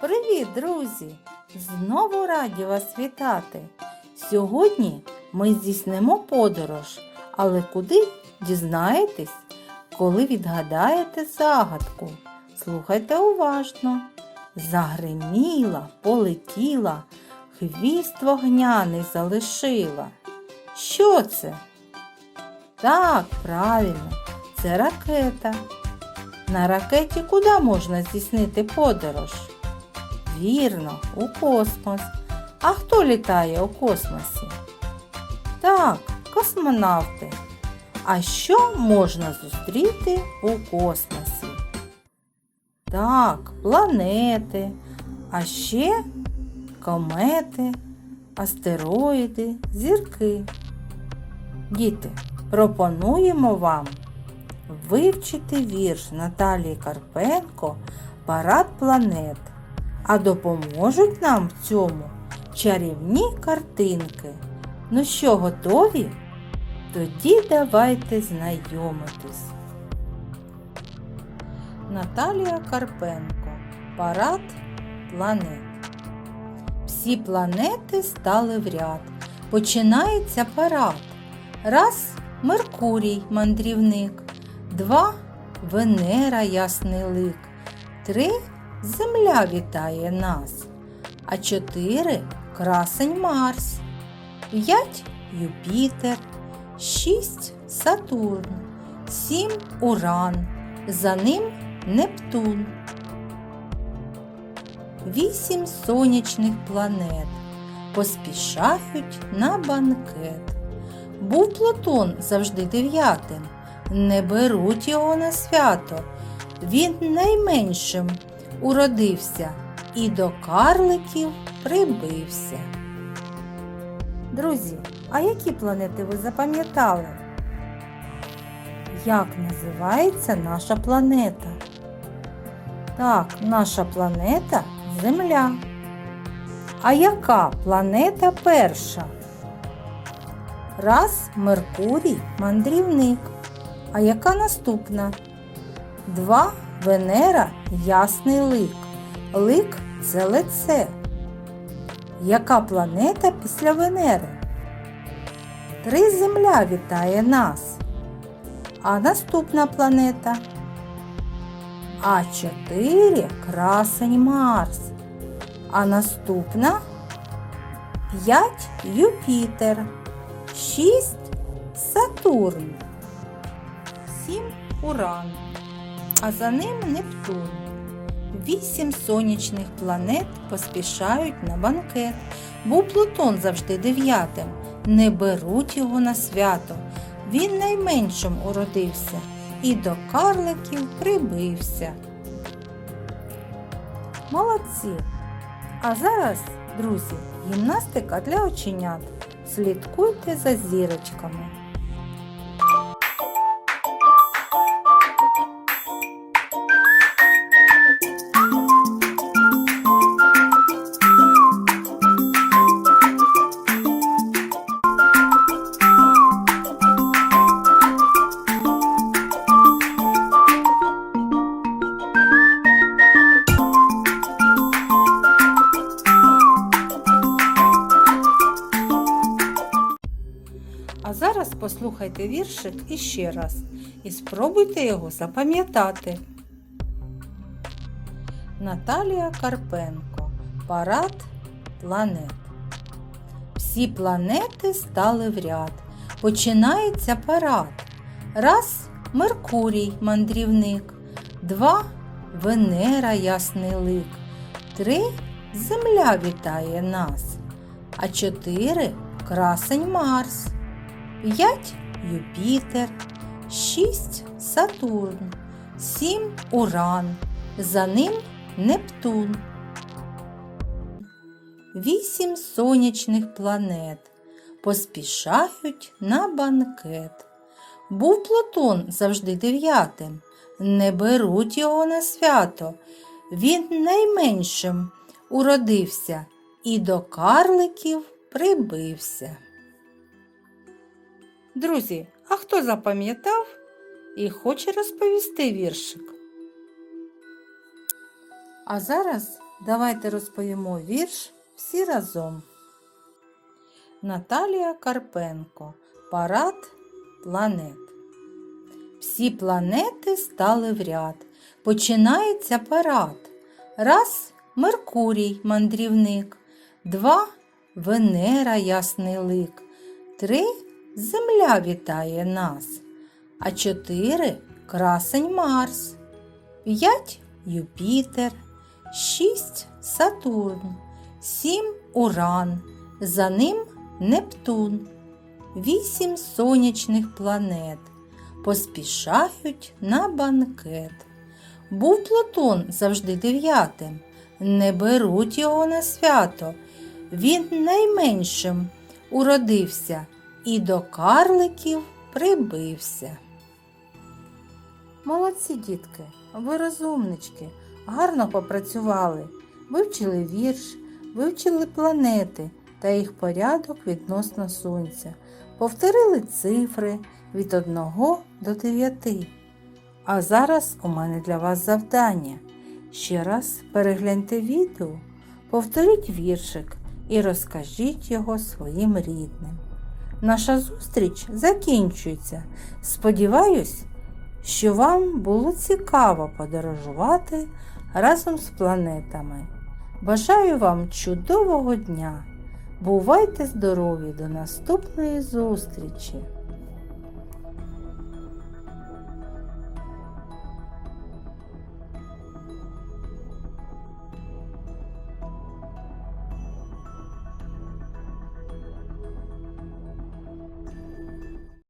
Привіт, друзі! Знову раді вас вітати. Сьогодні ми здійснимо подорож, але куди дізнаєтесь, коли відгадаєте загадку. Слухайте уважно. Загриміла, полетіла, хвіст вогняний залишила. Що це? Так, правильно, це ракета. На ракеті куди можна здійснити подорож? Вірно, у космос. А хто літає у космосі? Так, космонавти. А що можна зустріти у космосі? Так, планети, а ще комети, астероїди, зірки. Діти, пропонуємо вам вивчити вірш Наталії Карпенко Парад планет. А допоможуть нам в цьому чарівні картинки. Ну що, готові? Тоді давайте знайомитись. Наталія Карпенко Парад планет. Всі планети стали в ряд. Починається парад. Раз Меркурій мандрівник, два Венера ясний лик, три Земля вітає нас, а чотири красень Марс, п'ять Юпітер, шість Сатурн, сім Уран, за ним Нептун. Вісім сонячних планет поспішають на банкет. Був Плутон завжди дев'ятим, не беруть його на свято. Він найменшим уродився і до карликів прибився. Друзі, а які планети ви запам'ятали? Як називається наша планета? Так, наша планета Земля. А яка планета перша? Раз Меркурій мандрівник. А яка наступна? Два Венера ясний лик. Лик це лице. Яка планета після Венери? Три Земля вітає нас. А наступна планета? А чотири красень Марс. А наступна п'ять Юпітер. Шість Сатурн. Сім Уран. А за ним Нептун. Вісім сонячних планет поспішають на банкет. Був Плутон завжди дев'ятим. Не беруть його на свято. Він найменшим уродився і до карликів прибився. Молодці! А зараз, друзі, гімнастика для оченят. Слідкуйте за зірочками. А зараз послухайте віршик іще раз і спробуйте його запам'ятати. Наталія Карпенко Парад планет. Всі планети стали в ряд. Починається парад. Раз Меркурій мандрівник, два Венера ясний лик, три Земля вітає нас, а чотири красень Марс. 5 Юпітер, 6 Сатурн, 7 Уран, за ним Нептун. 8 сонячних планет поспішають на банкет. Був Плутон завжди дев'ятим, не беруть його на свято. Він найменшим уродився і до карликів прибився. Друзі, а хто запам'ятав і хоче розповісти віршик? А зараз давайте розповімо вірш всі разом. Наталія Карпенко. Парад планет. Всі планети стали в ряд. Починається парад. Раз Меркурій мандрівник, два Венера ясний лик, три Земля вітає нас, а чотири красень Марс, п'ять Юпітер, шість Сатурн, сім Уран, за ним Нептун, вісім сонячних планет поспішають на банкет. Був Плутон завжди дев'ятим, не беруть його на свято. Він найменшим уродився і до карликів прибився. Молодці дітки, ви розумнички, гарно попрацювали, вивчили вірш, вивчили планети та їх порядок відносно сонця, повторили цифри від 1 до 9. А зараз у мене для вас завдання. Ще раз перегляньте відео, повторіть віршик і розкажіть його своїм рідним. Наша зустріч закінчується. Сподіваюсь, що вам було цікаво подорожувати разом з планетами. Бажаю вам чудового дня! Бувайте здорові до наступної зустрічі!